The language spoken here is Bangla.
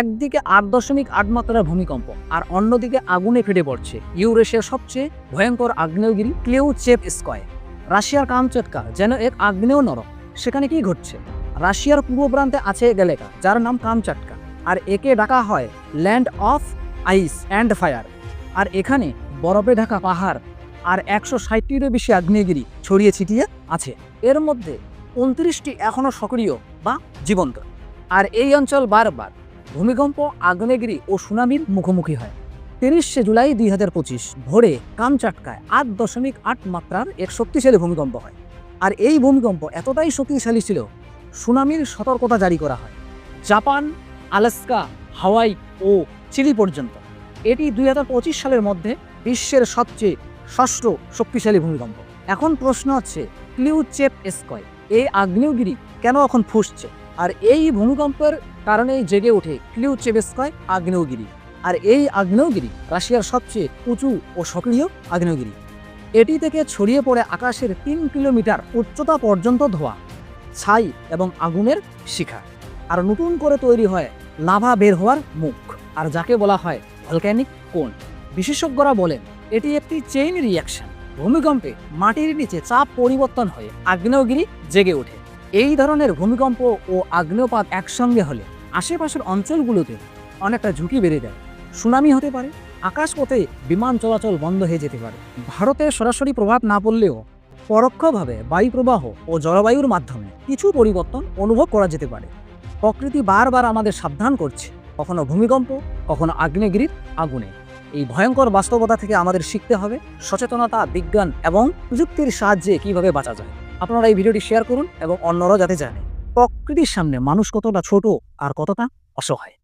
একদিকে আট দশমিক আট মাত্রার ভূমিকম্প, আর অন্যদিকে আগুনে ফেটে পড়ছে ইউরেশিয়ার সবচেয়ে ভয়ঙ্কর আগ্নেয়গিরি ক্লিউ চেপ স্কয় রাশিয়ার কামচটকা যেন এক আগ্নেয় নরক, সেখানে কি ঘটছে? রাশিয়ার পূর্ব প্রান্তে আছে এক এলাকা, যার নাম কামচাটকা, আর একে ডাকা হয় land of ice and fire, আর এখানে বরফে ঢাকা পাহাড়, আর একশো ষাটটিরও বেশি আগ্নেয়গিরি ছড়িয়ে ছিটিয়ে আছে। এর মধ্যে উনত্রিশটি এখনও সক্রিয় বা জীবন্ত, আর এই অঞ্চল বারবার ভূমিকম্প, আগ্নেয়গিরি ও সুনামির মুখোমুখি হয়। তিরিশে জুলাই দুই হাজার পঁচিশ, ভোরে কামচাটকায় আট দশমিক আট মাত্রার এক শক্তিশালী ভূমিকম্প হয়। আর এই ভূমিকম্প এতটাই শক্তিশালী ছিল, সুনামির সতর্কতা জারি করা হয়। জাপান, আলাস্কা, হাওয়াই ও চিলি পর্যন্ত। এটি দুই হাজার পঁচিশ সালের মধ্যে বিশ্বের সবচেয়ে ষষ্ঠ শক্তিশালী ভূমিকম্প। এখন প্রশ্ন হচ্ছে ক্লিউ চেপ স্কয় এই আগ্নেয়গিরি কেন এখন ফুসছে? আর এই ভূমিকম্পের কারণেই জেগে ওঠে ক্লিউ চেবেস্কয় আগ্নেয়গিরি। আর এই আগ্নেয়গিরি রাশিয়ার সবচেয়ে উঁচু ও সক্রিয় আগ্নেয়গিরি। এটি থেকে ছড়িয়ে পড়ে আকাশের তিন কিলোমিটার উচ্চতা পর্যন্ত ধোয়া, ছাই এবং আগুনের শিখা। আর নতুন করে তৈরি হয় লাভা বের হওয়ার মুখ, আর যাকে বলা হয় ভলক্যানিক কোন বিশেষজ্ঞরা বলেন, এটি একটি চেইন রিয়াকশন ভূমিকম্পে মাটির নিচে চাপ পরিবর্তন হয়ে আগ্নেয়গিরি জেগে ওঠে। এই ধরনের ভূমিকম্প ও আগ্নেয়পাত একসঙ্গে হলে আশেপাশের অঞ্চলগুলোতে অনেকটা ঝুঁকি বেড়ে যায়। সুনামি হতে পারে আকাশপথে বিমান চলাচল বন্ধ হয়ে যেতে পারে। ভারতে সরাসরি প্রভাব না পড়লেও পরোক্ষভাবে বায়ু প্রবাহ ও জলবায়ুর মাধ্যমে কিছু পরিবর্তন অনুভব করা যেতে পারে। প্রকৃতি বারবার আমাদের সাবধান করছে, কখনো ভূমিকম্প, কখনো আগ্নেয়গিরির আগুনে। এই ভয়ঙ্কর বাস্তবতা থেকে আমাদের শিখতে হবে সচেতনতা, বিজ্ঞান এবং প্রযুক্তির সাহায্যে কীভাবে বাঁচা যায়। আপনারা এই ভিডিওটি শেয়ার করুন এবং অন্যরাও যাতে জানে। প্রকৃতির সামনে মানুষ কতটা ছোট আর কতটা অসহায়।